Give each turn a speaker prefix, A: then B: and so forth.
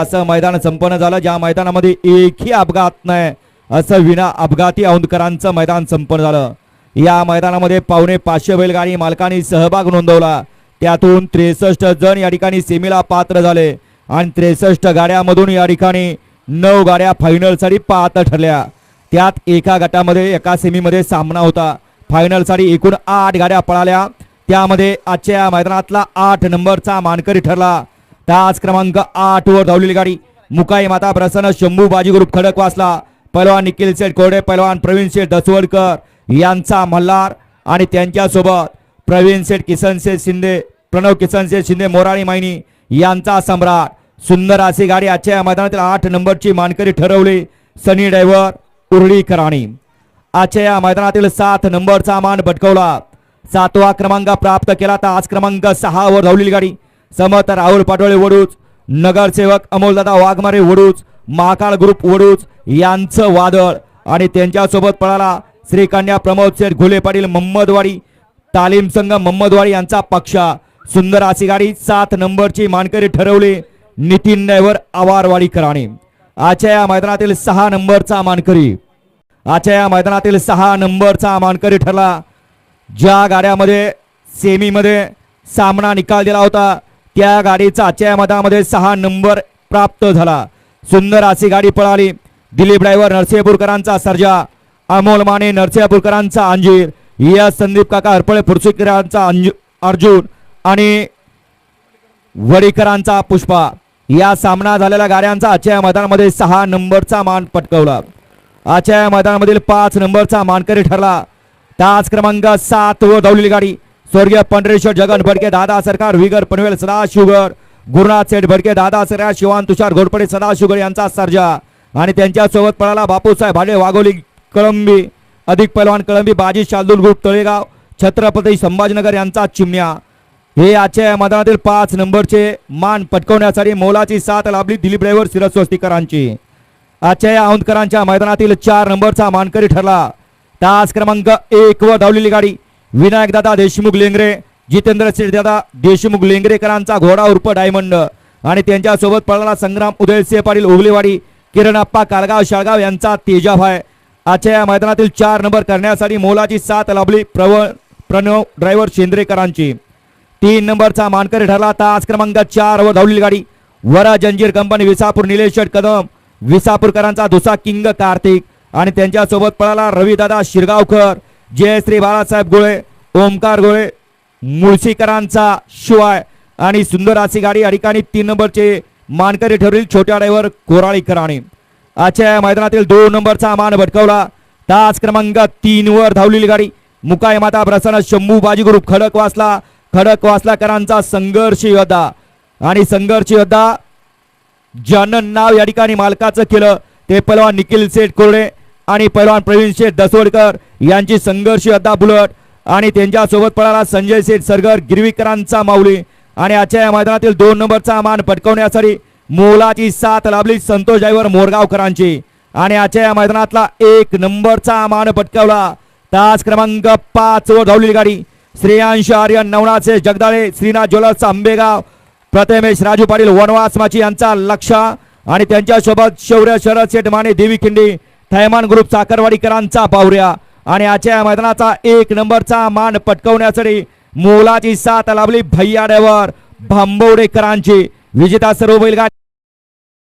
A: असं मैदान संपन्न झालं. ज्या मैदानामध्ये एकही अपघात नाही असं विना अपघाती औंदकरांचं मैदान संपन्न झालं. या मैदानामध्ये पावणे पाचशे बैलगाडी मालकांनी सहभाग नोंदवला. त्यातून त्रेसष्ट जण या ठिकाणी सेमीला पात्र झाले आणि त्रेसष्ट गाड्यामधून या ठिकाणी नऊ गाड्या फायनलसाठी पात्र ठरल्या. त्यात एका गटामध्ये एका सेमीमध्ये सामना होता. फायनलसाठी एकूण आठ गाड्या पळाल्या. त्यामध्ये आजच्या या मैदानातला आठ नंबरचा मानकरी ठरला. तास क्रमांक आठ वर धावलेली गाडी. मुकाई माता प्रसन्न शंभू बाजी ग्रुप खडक वाचला. पैलवान निखिल शेठ कोरडे पैलवान प्रवीण शेठ दसवडकर यांचा मल्हार आणि त्यांच्यासोबत प्रवीण शेठ किसन शेठ शिंदे प्रणव किसन शेठ शिंदे मोराळी मायनी यांचा सम्राट. सुंदर अशी गाडी आजच्या या मैदानातील आठ नंबरची मानकरी ठरवली. सनी ड्रायव्हर उर्ळीकराणी आजच्या या मैदानातील सात नंबरचा मान भटकवला. सातवा क्रमांक प्राप्त केला. तर आज क्रमांक सहा वर धावलेली गाडी. समर्थ राहुल पाटोळे वडूच नगरसेवक अमोलदादा वाघमारे वडूच महाकाळ ग्रुप वडूच यांचं वादळ आणि त्यांच्यासोबत पळाला श्रीकन्या प्रमोद शेठ घुले पाटील मोहम्मदवाडी तालीम संघ मम्मदवाडी यांचा पक्षा. सुंदर अशी गाडी सात नंबरची मानकरी ठरवली नितीन नैवर आवारवाडी कराणे. आजच्या या मैदानातील सहा नंबरचा मानकरी. आजच्या या मैदानातील सहा नंबरचा मानकरी ठरला. ज्या गाड्यामध्ये सेमीमध्ये सामना निकाल दिला होता त्या गाडीचा आजच्या या सहा नंबर प्राप्त झाला. सुंदर अशी गाडी पळाली. दिलीप ड्रायव्हर नरसिंहपूरकरांचा सर्जा अमोल माने नरसिंहपूरकरांचा अंजीर या संदीप काका हरपळे फुरसुकरांचा अंजू अर्जुन आणि वडीकरांचा पुष्पा. या सामना झालेल्या गाड्यांचा आजच्या या मैदानामध्ये सहा नंबरचा मान पटकवला. आजच्या या मैदानामधील पाच नंबरचा मानकरी ठरला. तास क्रमांक सात व धावलेली गाडी. स्वर्गीय पंढरेश्वर जगन भडके दादा सरकार विगर पनवेल सदा शुगर गुरुनाथ सेठ भडके दादा सरकार शिवान तुषार घोरपडे सदा शुगर यांचा सर्जा. आणि त्यांच्यासोबत पळाला बापूसाहेब भाडे वाघोली कळंबी अधिक पैलवान कळंबी बाजी शार्दूल ग्रुप तळेगाव छत्रपती संभाजीनगर यांचा चिमण्या. हे आजच्या या मैदानातील पाच नंबरचे मान पटकवण्यासाठी मोलाची साथ लाभली दिलीप ड्रायव्हर सिरस्वस्तीकरांची आजच्या या औंदकरांच्या मैदानातील चार नंबरचा मानकरी ठरला. तास क्रमांक एक वर धावलेली गाडी. विनायक दादा देशमुख लेंगरे जितेंद्र शेठ देशमुख लेंगरेकरांचा घोडा उर्फ डायमंड. आणि त्यांच्यासोबत पळाला संग्राम उदयसिंह पाटील उगलेवाडी किरण अप्पा कालगाव शाळगाव यांचा तेजाभाय आजच्या या मैदानातील चार नंबर करण्यासाठी मोलाची साथ लाभली प्रव प्रणव ड्रायव्हर शेंद्रेकरांची. तीन नंबरचा मानकरी ठरला तास क्रमांक चार वर धावलेली गाडी. वरा जंजीर कंपनी विसापूर निलेश कदम. विसापूरकरांचा दुसा किंग कार्तिक. आणि त्यांच्यासोबत पळाला रविदादा शिरगावकर. जयश्री बाळासाहेब गोळे ओमकार गोळे मुळशीकरांचा शिवाय. आणि सुंदर अशी गाडी या ठिकाणी तीन नंबरचे मानकरी ठरवली छोट्या ड्रायव्हर कोराळीकराने आजच्या या मैदानातील दोन नंबरचा मान भटकवला. तास क्रमांक तीन वर धावलेली गाडी. मुकाय माता प्रसन्न शंभू बाजी ग्रुप खडक वासला. खडक वासलाकरांचा संघर्ष योद्धा आणि संघर्ष योद्धा ज्यानं नाव या ठिकाणी मालकाचं केलं. ते पलवा निखिल शेठ कोरडे. आणि पैलवान प्रवीण शेठ दसोडकर यांची संघर्ष आता बुलट आणि त्यांच्यासोबत पळाला संजय शेठ सरगर गिरवीकरांचा माऊली. आणि आजच्या या मैदानातील दोन नंबरचा मान पटकवण्यासाठी मोलाची साथ लाभली संतोष जाईवर मोरगावकरांची. आणि आजच्या या मैदानातला एक नंबरचा मान पटकावला. तास क्रमांक पाच वर धावलेली गाडी. श्रेयांश आर्यन नवनाचे जगदाळे श्रीनाथ ज्वेलर्स आंबेगाव प्रथमेश राजू पाटील वनवास माची यांचा लक्ष आणि त्यांच्यासोबत शौर्य शरद शेठ माने देवी खिंडी. थैमान ग्रुप साखरवाडीकरांचा पावऱ्या आणि आजच्या मैदानाचा एक नंबरचा मान पटकवण्यासाठी मोलाची साथ लाभली भैया भांबवडेकरांची विजेता सर्व बैलगाडी.